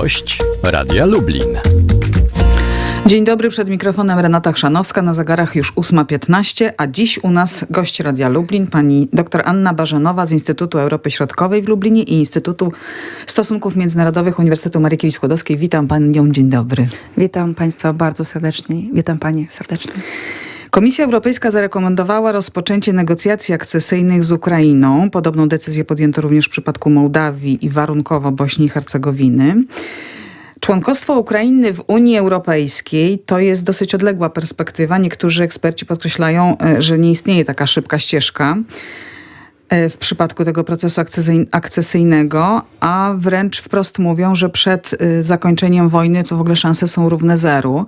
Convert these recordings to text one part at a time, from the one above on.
Gość Radia Lublin. Dzień dobry, przed mikrofonem Renata Chrzanowska, na zegarach już 8.15, a dziś u nas gość Radia Lublin, pani dr Anna Barzenowa z Instytutu Europy Środkowej w Lublinie i Instytutu Stosunków Międzynarodowych Uniwersytetu Marii Curie-Skłodowskiej. Witam panią, dzień dobry. Witam Państwa bardzo serdecznie. Witam Panie serdecznie. Komisja Europejska zarekomendowała rozpoczęcie negocjacji akcesyjnych z Ukrainą. Podobną decyzję podjęto również w przypadku Mołdawii i warunkowo Bośni i Hercegowiny. Członkostwo Ukrainy w Unii Europejskiej to jest dosyć odległa perspektywa. Niektórzy eksperci podkreślają, e, że nie istnieje taka szybka ścieżka w przypadku tego procesu akcesyjnego, a wręcz wprost mówią, że przed e, zakończeniem wojny to w ogóle szanse są równe zeru.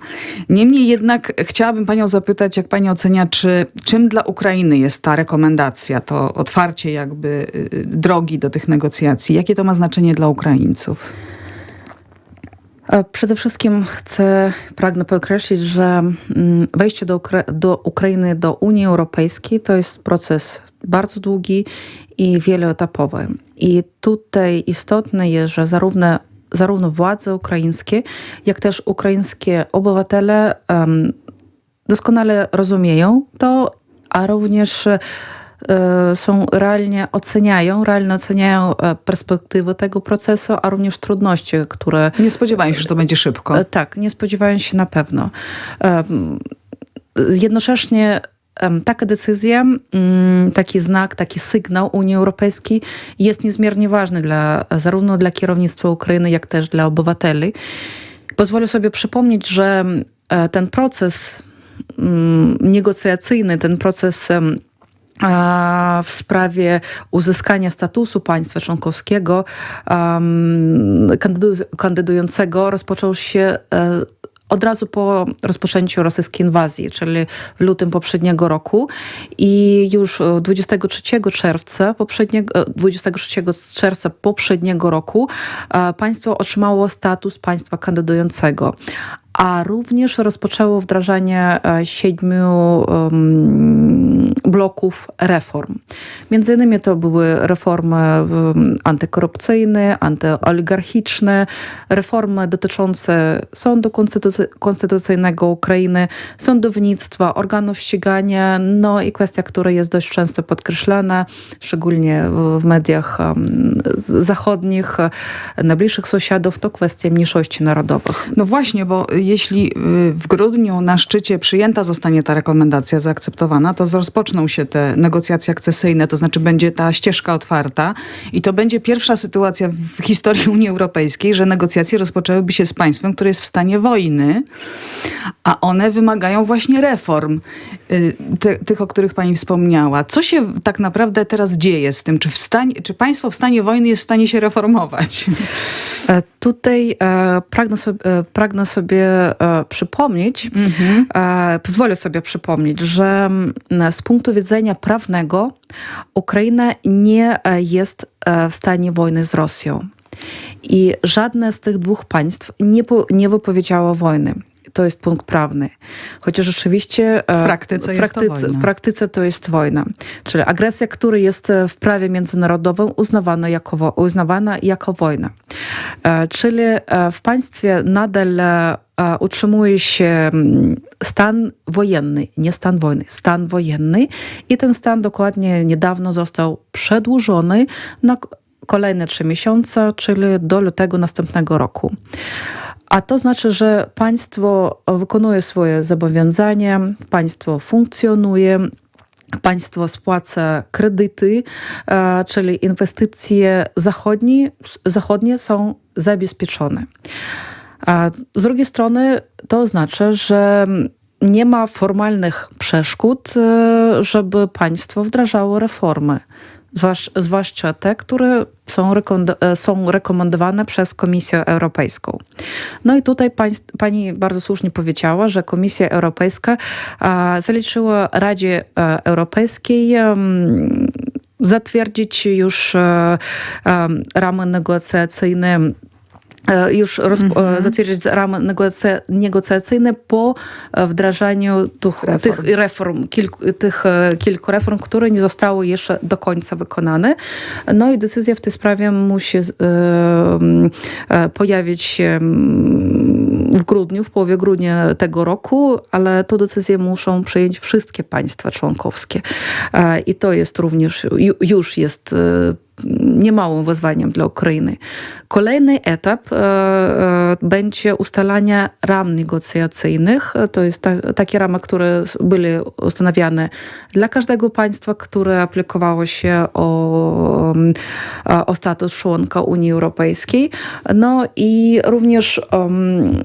Niemniej jednak chciałabym panią zapytać, jak pani ocenia, czy czym dla Ukrainy jest ta rekomendacja, to otwarcie jakby drogi do tych negocjacji? Jakie to ma znaczenie dla Ukraińców? E, przede wszystkim chcę, pragnę podkreślić, że mm, wejście do, Ukra do Ukrainy do Unii Europejskiej to jest proces bardzo długi i wieloetapowy. I tutaj istotne jest, że zarówno, zarówno władze ukraińskie, jak też ukraińskie obywatele um, doskonale rozumieją to, a również E, są realnie oceniają, realnie oceniają e, perspektywy tego procesu, a również trudności, które... Nie spodziewają się, że to będzie szybko. E, tak, nie spodziewają się na pewno. Jednocześnie taka decyzja, mm, taki znak, taki sygnał Unii Europejskiej jest niezmiernie ważny dla, zarówno dla kierownictwa Ukrainy, jak też dla obywateli. Pozwolę sobie przypomnieć, że ten proces mm, negocjacyjny, ten proces w sprawie uzyskania statusu państwa członkowskiego kandydującego rozpoczął się e, od razu po rozpoczęciu rosyjskiej inwazji, czyli w lutym poprzedniego roku. I już 23 czerwca poprzedniego, 23 czerwca poprzedniego roku e, państwo otrzymało status państwa kandydującego a również rozpoczęło wdrażanie e, siedmiu bloków reform. Między innymi to były reformy antykorupcyjne, antyoligarchiczne, reformy dotyczące sądu konstytucyjnego Ukrainy, sądownictwa, organów ścigania, no i kwestia, która jest dość często podkreślana, szczególnie w mediach zachodnich, najbliższych sąsiadów, to kwestia mniejszości narodowych. No właśnie, bo jeśli y, w grudniu na szczycie przyjęta zostanie ta rekomendacja, zaakceptowana, to rozpoczną się te negocjacje akcesyjne, to znaczy będzie ta ścieżka otwarta i to będzie pierwsza sytuacja w historii Unii Europejskiej, że negocjacje rozpoczęłyby się z państwem, które jest w stanie wojny, a one wymagają właśnie reform, y, tych, o których pani wspomniała. Co się tak naprawdę teraz dzieje z tym? Czy, w stanie, czy państwo w stanie wojny jest w stanie się reformować? E, tutaj e, pragnę sobie, e, pragnę sobie przypomnieć, mhm. pozwolę sobie przypomnieć, że z punktu widzenia prawnego Ukraina nie jest w stanie wojny z Rosją. I żadne z tych dwóch państw nie, nie wypowiedziało wojny to jest punkt prawny. Chociaż rzeczywiście w praktyce, w, praktyce, to w praktyce to jest wojna. Czyli agresja, która jest w prawie międzynarodowym uznawana jako, uznawana jako wojna. E, czyli e, w państwie nadal e, utrzymuje się mm, stan wojenny, nie stan wojny, stan wojenny i ten stan dokładnie niedawno został przedłużony na kolejne trzy miesiące, czyli do lutego następnego roku. A to znaczy, że państwo wykonuje swoje zobowiązania, państwo funkcjonuje, państwo spłaca kredyty, e, czyli inwestycje zachodnie, zachodnie są zabezpieczone. A z drugiej strony to oznacza, że nie ma formalnych przeszkód, e, żeby państwo wdrażało reformy zwłaszcza te, które są, e, są rekomendowane przez Komisję Europejską. No i tutaj pani, pani bardzo słusznie powiedziała, że Komisja Europejska zaliczyła Radzie e, Europejskiej zatwierdzić już e, ramy negocjacyjne e, już rozp- e, zatwierdzić ramy negocja- negocjacyjne po e, wdrażaniu tych Reform. tych, reform kilku, tych kilku reform, które nie zostały jeszcze do końca wykonane. No i decyzja w tej sprawie musi e, e, pojawić się mm, w grudniu, w połowie grudnia tego roku, ale tę decyzję muszą przyjąć wszystkie państwa członkowskie. E, I to jest również, ju- już jest niemałym wyzwaniem dla Ukrainy. Kolejny etap e, e, będzie ustalania ram negocjacyjnych. To jest ta, takie ramy, które były ustanawiane dla każdego państwa, które aplikowało się o, e, o status członka Unii Europejskiej. No i również um,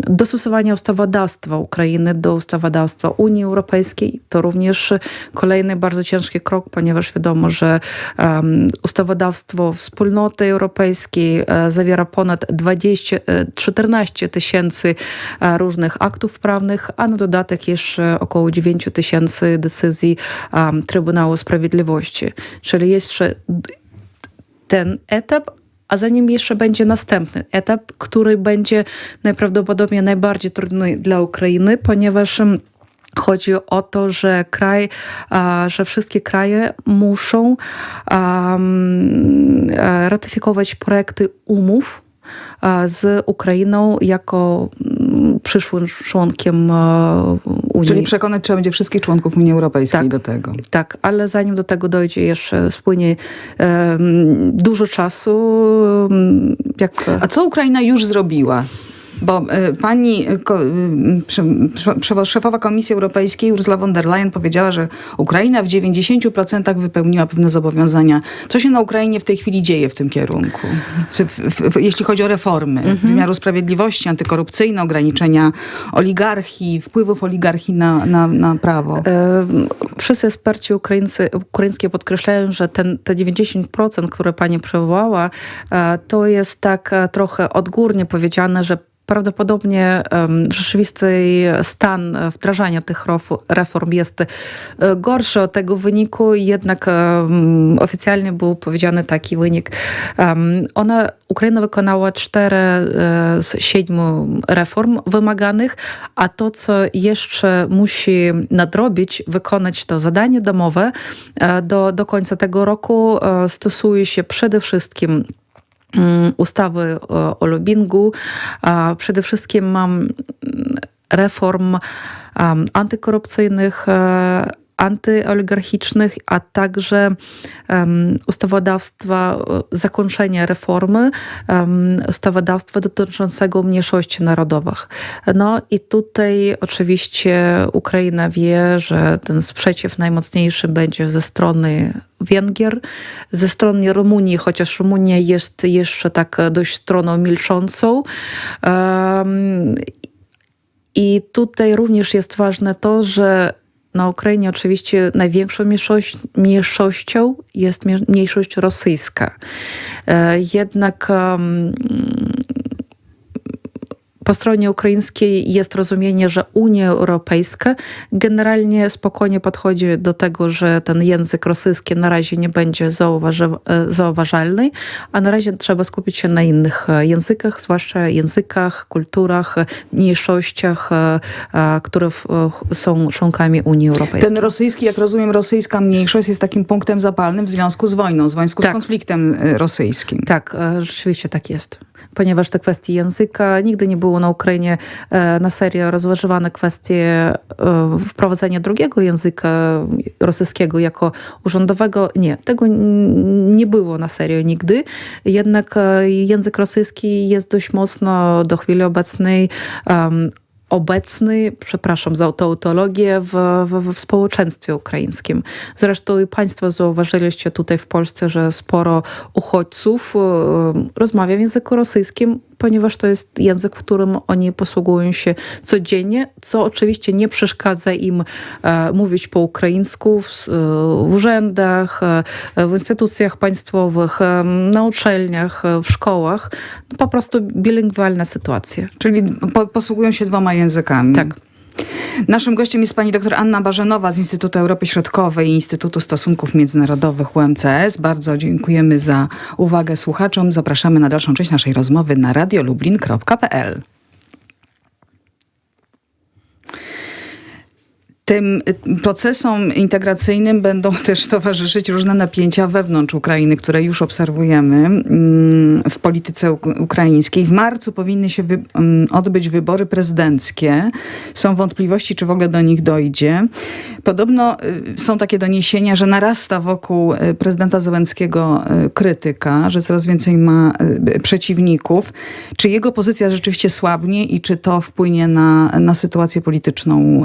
dostosowanie ustawodawstwa Ukrainy do ustawodawstwa Unii Europejskiej. To również kolejny bardzo ciężki krok, ponieważ wiadomo, że um, ustawodawstwo wspólnoty europejskiej e, zawiera ponad 20, e, 14 tysięcy e, różnych aktów prawnych, a na dodatek jeszcze około 9 tysięcy decyzji Trybunału Sprawiedliwości. Czyli jeszcze ten etap, a za nim jeszcze będzie następny etap, który będzie najprawdopodobniej najbardziej trudny dla Ukrainy, ponieważ Chodzi o to, że kraj, że wszystkie kraje muszą e, ratyfikować projekty umów z Ukrainą jako mm, przyszłym członkiem e, Unii. Czyli przekonać trzeba będzie wszystkich członków Unii Europejskiej Tak. do tego. Tak, ale zanim do tego dojdzie, jeszcze spłynie dużo czasu. Jak, A co Ukraina już zrobiła? Bo y, pani y, y, szefowa Komisji Europejskiej Ursula von der Leyen powiedziała, że Ukraina w 90% wypełniła pewne zobowiązania. Co się na Ukrainie w tej chwili dzieje w tym kierunku? W, w, w, jeśli chodzi o reformy wymiaru sprawiedliwości, antykorupcyjne, ograniczenia oligarchii, wpływów oligarchii na, na, na prawo. Wszyscy eksperci ukraińcy, ukraińskie podkreślają, że ten, te 90%, które pani przywołała, e, to jest tak e, trochę odgórnie powiedziane, że prawdopodobnie rzeczywisty stan wdrażania tych reform jest e, gorszy od tego wyniku, jednak oficjalnie był powiedziany taki wynik. Ona, Ukraina wykonała cztery e, z siedmiu reform wymaganych, a to, co jeszcze musi nadrobić, wykonać to zadanie domowe e, do, do końca tego roku, stosuje się przede wszystkim ustawy e, o lobbingu, a przede wszystkim mam reform em, antykorupcyjnych, e, antyoligarchicznych, a także um, ustawodawstwa, e, zakończenia reformy um, ustawodawstwa dotyczącego mniejszości narodowych. No i tutaj oczywiście Ukraina wie, że ten sprzeciw najmocniejszy będzie ze strony Węgier, ze strony Rumunii, chociaż Rumunia jest jeszcze tak dość stroną milczącą. Um, i tutaj również jest ważne to, że na Ukrainie oczywiście największą mniejszością jest mniejszość rosyjska. E, Jednak po stronie ukraińskiej jest rozumienie, że Unia Europejska generalnie spokojnie podchodzi do tego, że ten język rosyjski na razie nie będzie e, zauważalny, a na razie trzeba skupić się na innych e, językach, zwłaszcza językach, kulturach, mniejszościach, e, które są członkami Unii Europejskiej. Ten rosyjski, jak rozumiem, rosyjska mniejszość jest takim punktem zapalnym w związku z wojną, w związku z Tak. konfliktem rosyjskim. Tak, rzeczywiście tak jest. Ponieważ te kwestie języka nigdy nie było na Ukrainie e, na serio rozważowane kwestie e, wprowadzenia drugiego języka rosyjskiego jako urzędowego. Nie, tego nie było na serio nigdy. Jednak e, język rosyjski jest dość mocno do chwili obecnej obecny, przepraszam za tautologię, w, w, w społeczeństwie ukraińskim. Zresztą i Państwo zauważyliście tutaj w Polsce, że sporo uchodźców e, rozmawia w języku rosyjskim, ponieważ to jest język, w którym oni posługują się codziennie, co oczywiście nie przeszkadza im e, mówić po ukraińsku w, e, w urzędach, e, w instytucjach państwowych, na uczelniach, w szkołach. Po prostu bilingwalna sytuacja. Czyli po, posługują się dwoma językami. Tak. Naszym gościem jest pani dr Anna Barzenowa z Instytutu Europy Środkowej i Instytutu Stosunków Międzynarodowych UMCS. Bardzo dziękujemy za uwagę słuchaczom. Zapraszamy na dalszą część naszej rozmowy na radiolublin.pl. Tym y, procesom integracyjnym będą też towarzyszyć różne napięcia wewnątrz Ukrainy, które już obserwujemy mm, w polityce uk- ukraińskiej. W marcu powinny się wy, mm, odbyć wybory prezydenckie. Są wątpliwości, czy w ogóle do nich dojdzie. Podobno y, są takie doniesienia, że narasta wokół y, prezydenta Zełenskiego krytyka, że coraz więcej ma przeciwników. Czy jego pozycja rzeczywiście słabnie i czy to wpłynie na, na sytuację polityczną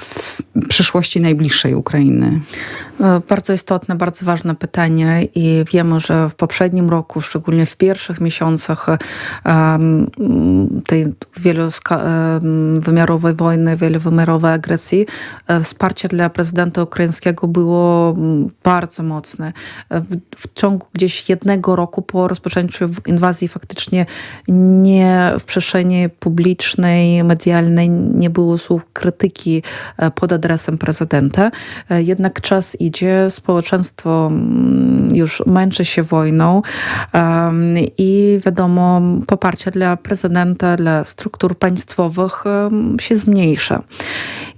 w przyszłości najbliższej Ukrainy? E, Bardzo istotne, bardzo ważne pytanie i wiemy, że w poprzednim roku, szczególnie w pierwszych miesiącach em, tej wielowymiarowej wojny, wielowymiarowej agresji, e, wsparcie dla prezydenta ukraińskiego było bardzo mocne. E, W, w ciągu gdzieś jednego roku po rozpoczęciu inwazji faktycznie nie w przestrzeni publicznej, medialnej nie było słów krytyki e, pod adresem prezydenta. E, Jednak czas idzie, społeczeństwo mm, już męczy się wojną i wiadomo, poparcie dla prezydenta, dla struktur państwowych się zmniejsza.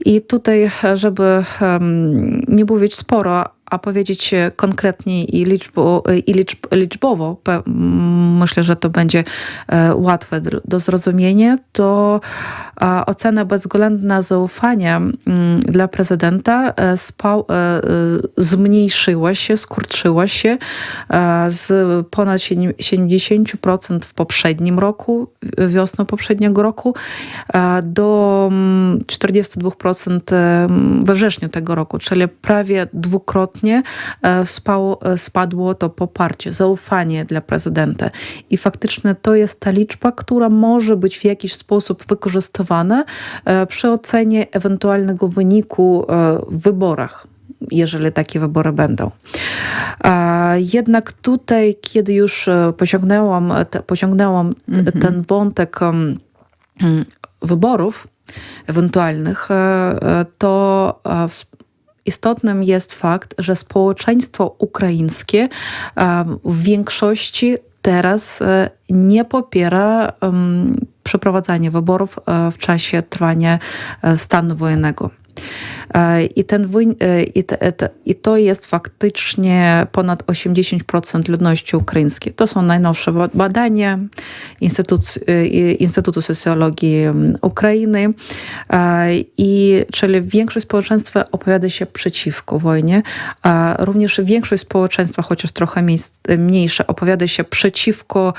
I tutaj, żeby em, nie mówić sporo, a powiedzieć konkretnie i, liczbo, i liczb, liczbowo, pe- m, myślę, że to będzie e, łatwe do, zrozumienia, to e, ocena bezwzględna zaufania m, dla prezydenta e, spał, zmniejszyła się, skurczyła się z ponad siedem- 70% w poprzednim roku, wiosną poprzedniego roku, do mm, 42% em, we wrześniu tego roku, czyli prawie dwukrotnie e, spało, e, spadło to poparcie, zaufanie dla prezydenta. I faktycznie to jest ta liczba, która może być w jakiś sposób wykorzystywana e, przy ocenie ewentualnego wyniku e, w wyborach jeżeli takie wybory będą. Jednak tutaj, kiedy już e, pociągnęłam, te, pociągnęłam ten wątek mm, wyborów ewentualnych, to istotnym jest fakt, że społeczeństwo ukraińskie w większości teraz e, nie popiera przeprowadzania wyborów e, w czasie trwania e, stanu wojennego. E, I, ten, wyń- e, i, te, te, I to jest faktycznie ponad 80% ludności ukraińskiej. To są najnowsze ba- badania Instytutu, Instytutu Socjologii Ukrainy. E, I czyli większość społeczeństwa opowiada się przeciwko wojnie. Również większość społeczeństwa, chociaż trochę mniejsze, opowiada się przeciwko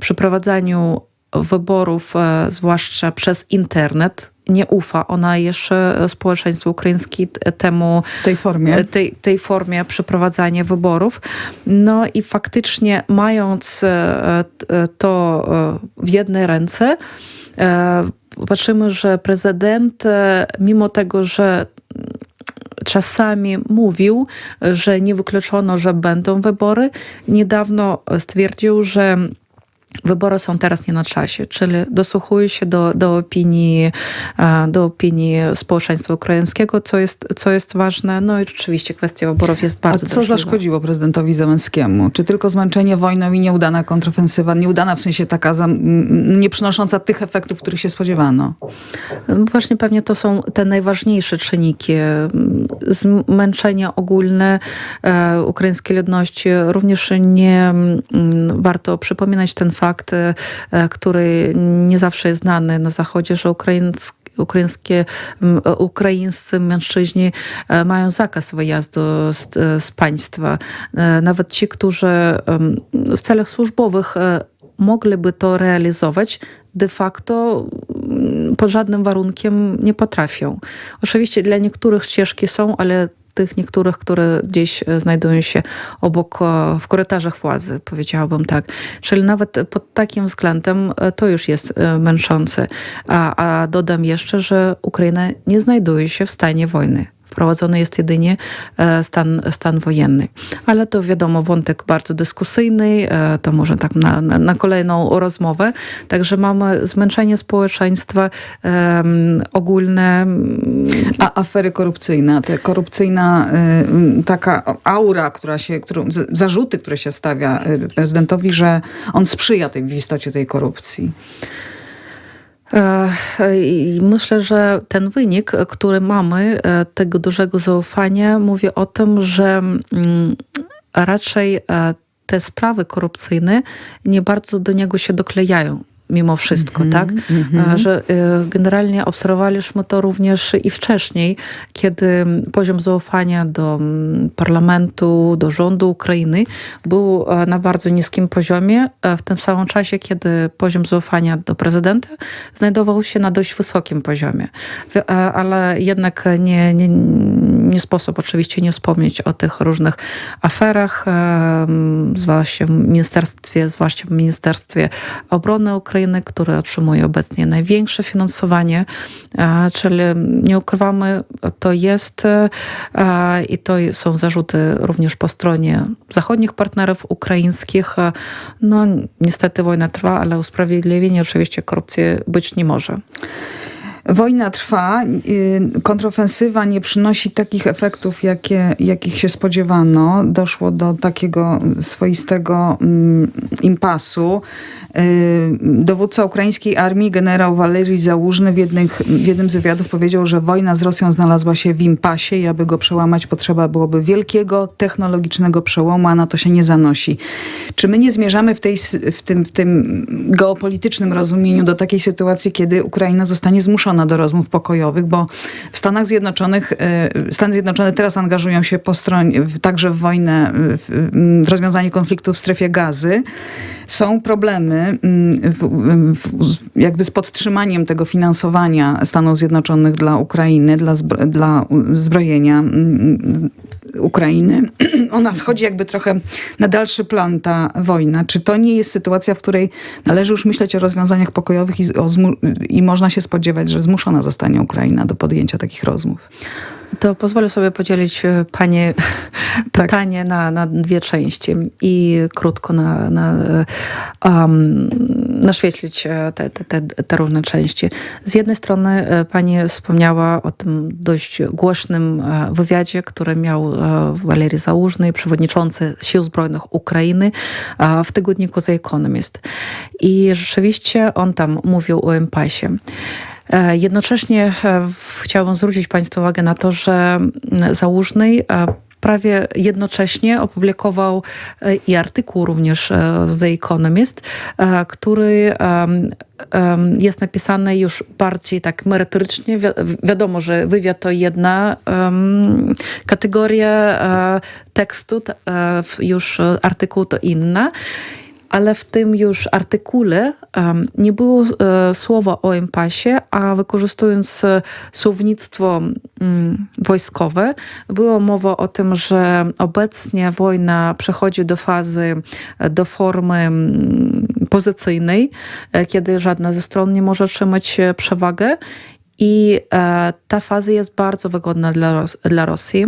przeprowadzaniu wyborów, e, zwłaszcza przez internet. Nie ufa ona jeszcze społeczeństwu ukraińskim t- temu, tej formie? tej, tej formie przeprowadzania wyborów. No i faktycznie mając e, to e, w jednej ręce, e, patrzymy, że prezydent, e, mimo tego, że czasami mówił, że nie wykluczono, że będą wybory, niedawno stwierdził, że Wybory są teraz nie na czasie, czyli dosłuchuje się do, do, opinii, e, do opinii społeczeństwa ukraińskiego, co jest, co jest ważne. No i rzeczywiście kwestia wyborów jest A bardzo co drażliwa. zaszkodziło prezydentowi Zełenskiemu? Czy tylko zmęczenie wojną i nieudana kontrofensywa? Nieudana w sensie taka nie przynosząca tych efektów, których się spodziewano? No Właśnie pewnie to są te najważniejsze czynniki. Zmęczenie ogólne e, ukraińskiej ludności. Również nie warto przypominać ten fakt, e, który nie zawsze jest znany na Zachodzie, że ukraińskie Ukraińskie, m, ukraińscy mężczyźni e, mają zakaz wyjazdu z, z państwa. E, Nawet ci, którzy w celach służbowych e, mogliby to realizować, de facto pod żadnym warunkiem nie potrafią. Oczywiście dla niektórych ścieżki są, ale tych niektórych, które gdzieś e, znajdują się obok, e, w korytarzach władzy, powiedziałabym tak. Czyli nawet pod takim względem e, to już jest męczące. A, a dodam jeszcze, że Ukraina nie znajduje się w stanie wojny. Wprowadzony jest jedynie e, stan, stan wojenny. Ale to wiadomo, wątek bardzo dyskusyjny, e, to może tak na, na, kolejną rozmowę. Także mamy zmęczenie społeczeństwa em, ogólne. A afery korupcyjne, te korupcyjna y, taka aura, która się, którą, zarzuty, które się stawia y, prezydentowi, że on sprzyja tej, w istocie tej korupcji. E, myślę, że ten wynik, który mamy, e, tego dużego zaufania, mówi o tym, że mm, raczej e, te sprawy korupcyjne nie bardzo do niego się doklejają. Mimo wszystko, tak? E, Że e, generalnie obserwowaliśmy to również i wcześniej, kiedy poziom zaufania do mm, parlamentu, do rządu Ukrainy był e, na bardzo niskim poziomie, w tym samym czasie, kiedy poziom zaufania do prezydenta znajdował się na dość wysokim poziomie. Ale jednak nie, nie, nie sposób oczywiście nie wspomnieć o tych różnych aferach, zwłaszcza w ministerstwie, zwłaszcza w Ministerstwie Obrony Ukrainy, które otrzymuje obecnie największe finansowanie, e, czyli nie ukrywamy, to jest e, i to są zarzuty również po stronie zachodnich partnerów ukraińskich. No niestety wojna trwa, ale usprawiedliwienie oczywiście korupcji być nie może. Wojna trwa, y, kontrofensywa nie przynosi takich efektów, jakie, jakich się spodziewano. Doszło do takiego swoistego mm, impasu. Y, Dowódca ukraińskiej armii, generał Walerii Załużny w, jednych, w jednym z wywiadów powiedział, że wojna z Rosją znalazła się w impasie i aby go przełamać potrzeba byłoby wielkiego technologicznego przełomu, a na to się nie zanosi. Czy my nie zmierzamy w, tej, w, tym, w tym geopolitycznym rozumieniu do takiej sytuacji, kiedy Ukraina zostanie zmuszona do rozmów pokojowych, bo w Stanach Zjednoczonych, e, Stany Zjednoczone teraz angażują się po stronie, także w wojnę, w, w rozwiązanie konfliktu w strefie gazy. Są problemy mm, w, w, jakby z podtrzymaniem tego finansowania Stanów Zjednoczonych dla Ukrainy, dla, zbro, dla zbrojenia mm, Ukrainy. Ona schodzi jakby trochę na dalszy plan ta wojna. Czy to nie jest sytuacja, w której należy już myśleć o rozwiązaniach pokojowych i, i można się spodziewać, że zmuszona zostanie Ukraina do podjęcia takich rozmów? To pozwolę sobie podzielić e, Pani pytanie na, na dwie części i krótko na, na, um, naświetlić e, te, te, te, różne części. Z jednej strony Pani wspomniała o tym dość głośnym wywiadzie, który miał Walery Załużny, przewodniczący Sił Zbrojnych Ukrainy w tygodniku The Economist. I rzeczywiście on tam mówił o impasie. E, Jednocześnie e, chciałabym zwrócić Państwa uwagę na to, że Załużny e, prawie jednocześnie opublikował e, i artykuł również w The Economist, który jest napisany już bardziej tak merytorycznie. Wi- Wiadomo, że wywiad to jedna em, kategoria tekstu, już artykuł to inna ale w tym już artykule em, nie było e, słowa o impasie, a wykorzystując e, słownictwo mm, wojskowe, była mowa o tym, że obecnie wojna przechodzi do fazy, e, do formy mm, pozycyjnej, e, kiedy żadna ze stron nie może trzymać przewagę. I e, ta faza jest bardzo wygodna dla, dla Rosji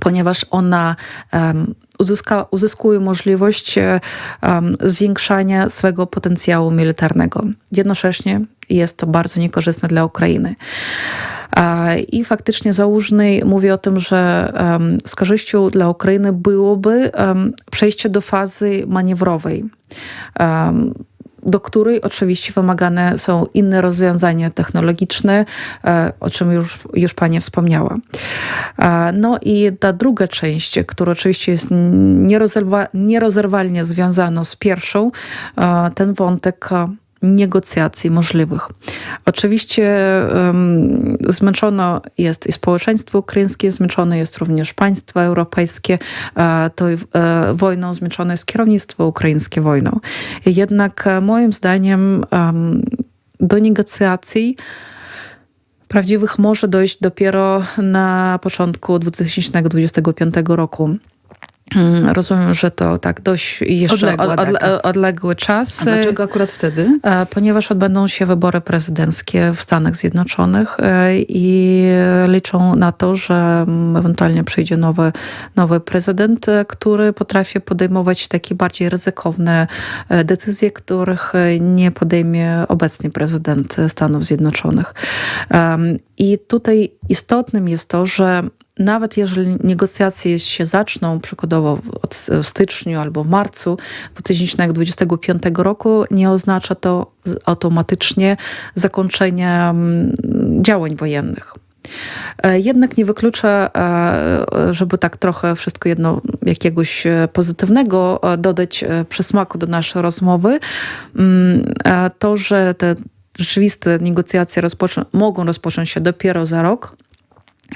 ponieważ ona um, uzyska, uzyskuje możliwość e, um, zwiększania swego potencjału militarnego. Jednocześnie jest to bardzo niekorzystne dla Ukrainy. A, I faktycznie Załużny mówi o tym, że z korzyścią dla Ukrainy byłoby przejście do fazy manewrowej. Do której oczywiście wymagane są inne rozwiązania technologiczne, e, o czym już, już Pani wspomniała. E, No i ta druga część, która oczywiście jest nierozerwa, nierozerwalnie związana z pierwszą, e, ten wątek negocjacji możliwych. Oczywiście um, zmęczono jest i społeczeństwo ukraińskie, zmęczone jest również państwa europejskie, e, to e, wojną zmęczone jest kierownictwo ukraińskie wojną. Jednak e, moim zdaniem um, do negocjacji prawdziwych może dojść dopiero na początku 2025 roku. Mm, Rozumiem, że to tak dość jeszcze Odległa od, od, odległy czas. A dlaczego akurat wtedy? E, Ponieważ odbędą się wybory prezydenckie w Stanach Zjednoczonych e, i liczą na to, że mm, ewentualnie przyjdzie nowy, nowy prezydent, e, który potrafi podejmować takie bardziej ryzykowne decyzje, których nie podejmie obecny prezydent Stanów Zjednoczonych. I tutaj istotnym jest to, że nawet jeżeli negocjacje się zaczną przykładowo od w styczniu albo w marcu 2025 roku, nie oznacza to automatycznie zakończenia mm, działań wojennych. E, Jednak nie wyklucza, e, żeby tak trochę wszystko jedno jakiegoś e, pozytywnego dodać przysmaku do naszej rozmowy, mm, to, że te rzeczywiste negocjacje rozpoczą, mogą rozpocząć się dopiero za rok,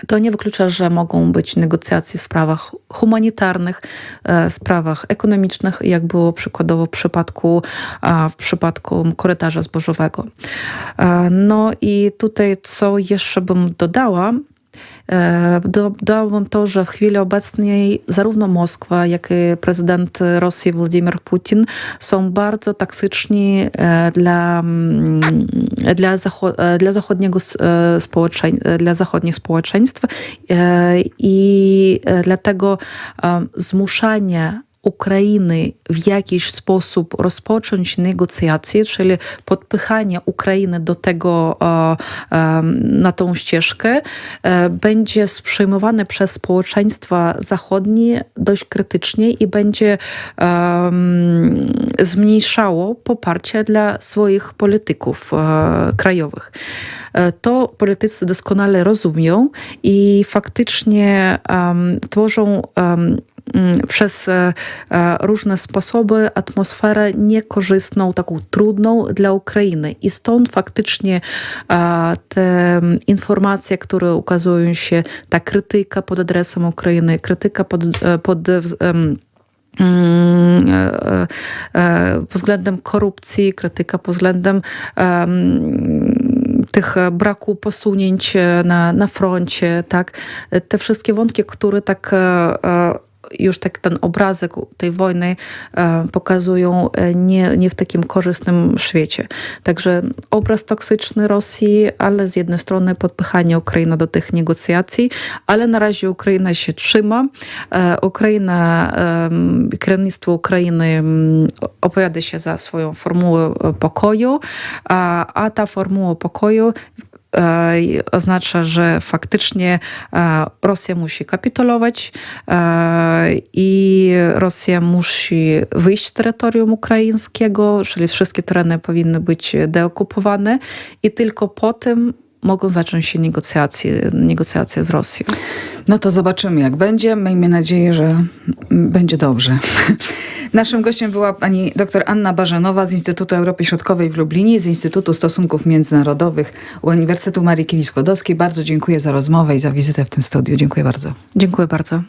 to nie wyklucza, że mogą być negocjacje w sprawach humanitarnych, e, sprawach ekonomicznych, jak było przykładowo w przypadku, w przypadku korytarza zbożowego. E, No i tutaj co jeszcze bym dodała, E, do- Dodałabym to, że w chwili obecnej zarówno Moskwa, jak i prezydent Rosji Władimir Putin są bardzo toksyczni e, dla, mm, dla, zacho- e, dla, zachodniego s- społeczeń, e, dla zachodnich społeczeństw. I dlatego zmuszanie Ukrainy w jakiś sposób rozpocząć negocjacje, czyli podpychanie Ukrainy do tego, e, e, na tą ścieżkę, e, będzie przyjmowane przez społeczeństwa zachodnie dość krytycznie i będzie zmniejszało poparcie dla swoich polityków krajowych. E, To politycy doskonale rozumieją i faktycznie em, tworzą mm, przez e, e, różne sposoby atmosferę niekorzystną, taką trudną dla Ukrainy. I stąd faktycznie te mm, informacje, które ukazują się, ta krytyka pod adresem Ukrainy, krytyka pod, pod pod względem korupcji, krytyka pod względem em, tych e, braku posunięć e, na, na froncie, tak? E, Te wszystkie wątki, które tak e, e, już tak ten obrazek tej wojny e, pokazują e, nie, nie w takim korzystnym świecie. Także obraz toksyczny Rosji, ale z jednej strony podpychanie Ukrainy do tych negocjacji, ale na razie Ukraina się trzyma. E, Ukraina, kierownictwo Ukrainy opowiada się za swoją formułę pokoju, a, a ta formuła pokoju oznacza, że faktycznie e, Rosja musi kapitulować e, i Rosja musi wyjść z terytorium ukraińskiego, czyli wszystkie tereny powinny być deokupowane i tylko potem mogą zacząć się negocjacje, negocjacje z Rosją. No to zobaczymy, jak będzie. Miejmy nadzieję, że będzie dobrze. Naszym gościem była pani dr Anna Barzanowa z Instytutu Europy Środkowej w Lublinie, z Instytutu Stosunków Międzynarodowych Uniwersytetu Marii Curie-Skłodowskiej. Bardzo dziękuję za rozmowę i za wizytę w tym studiu. Dziękuję bardzo. Dziękuję bardzo.